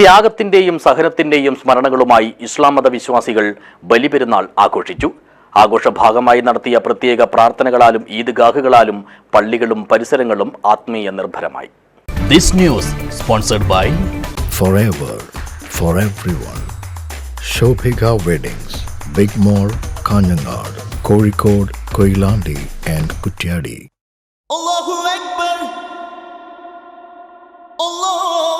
ത്യാഗത്തിന്റെയും സഹനത്തിന്റെയും സ്മരണകളുമായി ഇസ്ലാം മത വിശ്വാസികൾ ബലിപെരുന്നാൾ ആഘോഷിച്ചു ആഘോഷ ഭാഗമായി നടത്തിയ പ്രത്യേക പ്രാർത്ഥനകളാലും ഈദ്ഗാഹുകളാലും പള്ളികളും പരിസരങ്ങളും ആത്മീയ നിർഭരമായി this news sponsored by forever for everyone. Shobhika Weddings, Big Mall, Kanyanad, Kozhikode, Koilandi, and Kutyadi. Allahu Akbar Allahu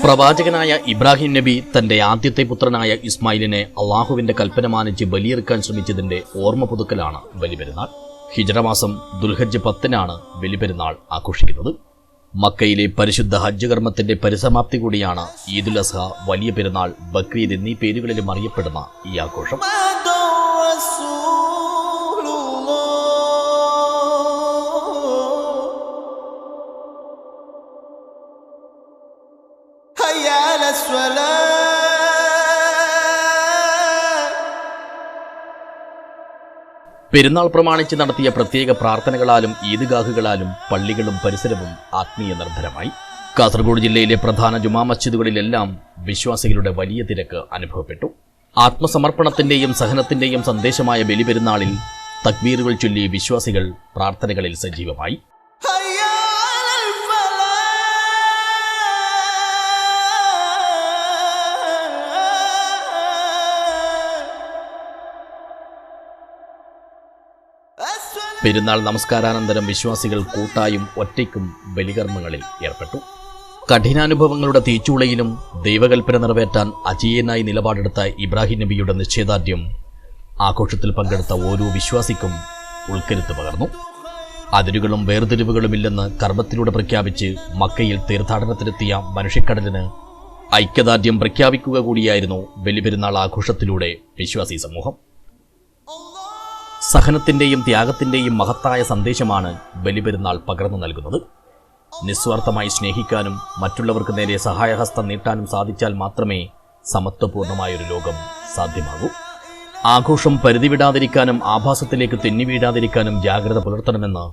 പ്രവാചകനായ ഇബ്രാഹിം നബി തന്റെ ആദ്യത്തെ പുത്രനായ ഇസ്മായിലിനെ അള്ളാഹുവിന്റെ കൽപ്പന മാനിച്ച് ബലിയെടുക്കാൻ ശ്രമിച്ചതിന്റെ ഓർമ്മ പുതുക്കലാണ് ബലിപെരുന്നാൾ. ഹിജറമാസം ദുൽഹജ്ജ് പത്തിനാണ് ബലിപെരുന്നാൾ ആഘോഷിക്കുന്നത്. മക്കയിലെ പരിശുദ്ധ ഹജ്ജ് കർമ്മത്തിന്റെ പരിസമാപ്തി കൂടിയാണ് ഈദുൽ അസ്ഹ വലിയ പെരുന്നാൾ ബക്രീദ് എന്നീ പേരുകളിലും അറിയപ്പെടുന്ന ഈ ആഘോഷം. പെരുന്നാൾ പ്രമാണിച്ച് നടത്തിയ പ്രത്യേക പ്രാർത്ഥനകളാലും ഈദ്ഗാഹുകളാലും പള്ളികളും പരിസരവും ആത്മീയ നിർഭരമായി. കാസർഗോഡ് ജില്ലയിലെ പ്രധാന ജുമാ മസ്ജിദുകളിലെല്ലാം വിശ്വാസികളുടെ വലിയ തിരക്ക് അനുഭവപ്പെട്ടു. ആത്മസമർപ്പണത്തിന്റെയും സഹനത്തിന്റെയും സന്ദേശമായ ബലിപെരുന്നാളിൽ തക്ബീറുകൾ ചൊല്ലി വിശ്വാസികൾ പ്രാർത്ഥനകളിൽ സജീവമായി. പെരുന്നാൾ നമസ്കാരാനന്തരം വിശ്വാസികൾ കൂട്ടായും ഒറ്റയ്ക്കും ബലികർമ്മങ്ങളിൽ ഏർപ്പെട്ടു. കഠിനാനുഭവങ്ങളുടെ തീച്ചൂളയിലും ദൈവകൽപ്പന നിറവേറ്റാൻ അജീയനായി നിലപാടെടുത്ത ഇബ്രാഹിം നബിയുടെ നിശ്ചയദാർഢ്യം ആഘോഷത്തിൽ പങ്കെടുത്ത ഓരോ വിശ്വാസിക്കും ഉൾക്കരുത്ത് പകർന്നു. അതിരുകളും വേർതിരിവുകളുമില്ലെന്ന് കർമ്മത്തിലൂടെ പ്രഖ്യാപിച്ച് മക്കയിൽ തീർത്ഥാടനത്തിനെത്തിയ മനുഷ്യക്കടലിന് ഐക്യദാർഢ്യം പ്രഖ്യാപിക്കുക കൂടിയായിരുന്നു ബലിപെരുന്നാൾ ആഘോഷത്തിലൂടെ വിശ്വാസി സമൂഹം. സഹനത്തിന്റെയും ത്യാഗത്തിന്റെയും മഹത്തായ സന്ദേശമാണ് ബലിപെരുന്നാൾ പകർന്നു നൽകുന്നത്. നിസ്വാർത്ഥമായി സ്നേഹിക്കാനും മറ്റുള്ളവർക്ക് നേരെ സഹായഹസ്തം നീട്ടാനും സാധിച്ചാൽ മാത്രമേ സമത്വപൂർണമായൊരു ലോകം സാധ്യമാകൂ. ആഘോഷം പരിധിവിടാതിരിക്കാനും ആഭാസത്തിലേക്ക് തെന്നിവീഴാതിരിക്കാനും ജാഗ്രത പുലർത്തണമെന്ന്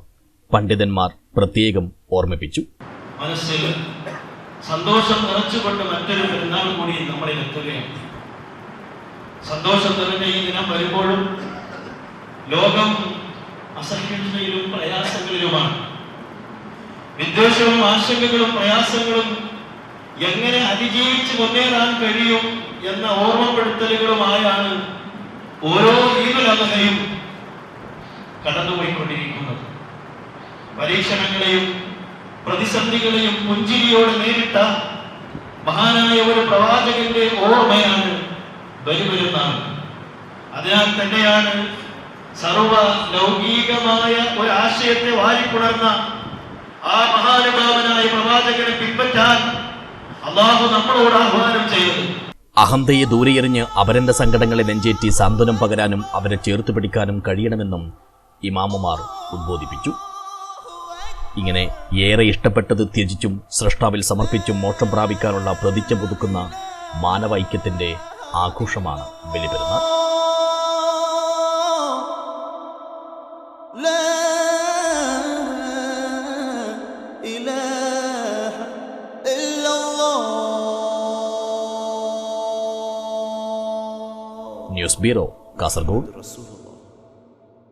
പണ്ഡിതന്മാർ പ്രത്യേകം ഓർമ്മിപ്പിച്ചു. മനസ്സിൽ സന്തോഷം നിറച്ചുകൊണ്ട് മറ്റൊരു പെരുന്നാൾ കൂടി നമ്മളിൽ എത്തുകയാണ് സന്തോഷം നിറഞ്ഞ ഈ ദിനം വരുമ്പോഴും ലോകം അസഹിഷ്ണുതയിലും പ്രയാസങ്ങളിലുമാണ്. വിദ്വേഷവും ആശങ്കകളും പ്രയാസങ്ങളും എങ്ങനെ അതിജീവിച്ച് മുന്നേറാൻ കഴിയും എന്ന ഓർമ്മപ്പെടുത്തലുകളുമായാണ് ഓരോ ഈദുലതയും കടന്നുപോയിക്കൊണ്ടിരിക്കുന്നത്. പരീക്ഷണങ്ങളെയും പ്രതിസന്ധികളെയും പുഞ്ചിരിയോട് നേരിട്ട മഹാനായ ഒരു പ്രവാചകന്റെ ഓർമ്മയാണ് ബലിപെരുന്നാൾ. അതിനാൽ തന്നെയാണ് സർവ ലൗകികമായ ഒരു ആശയത്തെ വാരിപ്പുണർന്ന ആ മഹാനുഭാവനായ പ്രവാചകനെ പിൻപറ്റാൻ അള്ളാഹു നമ്മളോട് ആഹ്വാനം ചെയ്തത്. അഹന്തയെ ദൂരെയെറിഞ്ഞ് അവരന്റെ സങ്കടങ്ങളെ നെഞ്ചേറ്റി സാന്ത്വനം പകരാനും അവരെ ചേർത്ത് പിടിക്കാനും കഴിയണമെന്നും ഇമാമുമാർ ഉദ്ബോധിപ്പിച്ചു. ഇങ്ങനെ ഏറെ ഇഷ്ടപ്പെട്ടത് ത്യജിച്ചും സൃഷ്ടാവിൽ സമർപ്പിച്ചും മോക്ഷം പ്രാപിക്കാനുള്ള പ്രതിജ്ഞ പുതുക്കുന്ന മാനവൈക്യത്തിന്റെ ആഘോഷമാണ് ബലിപെരുന്നാൾ. News bureau Kasaragod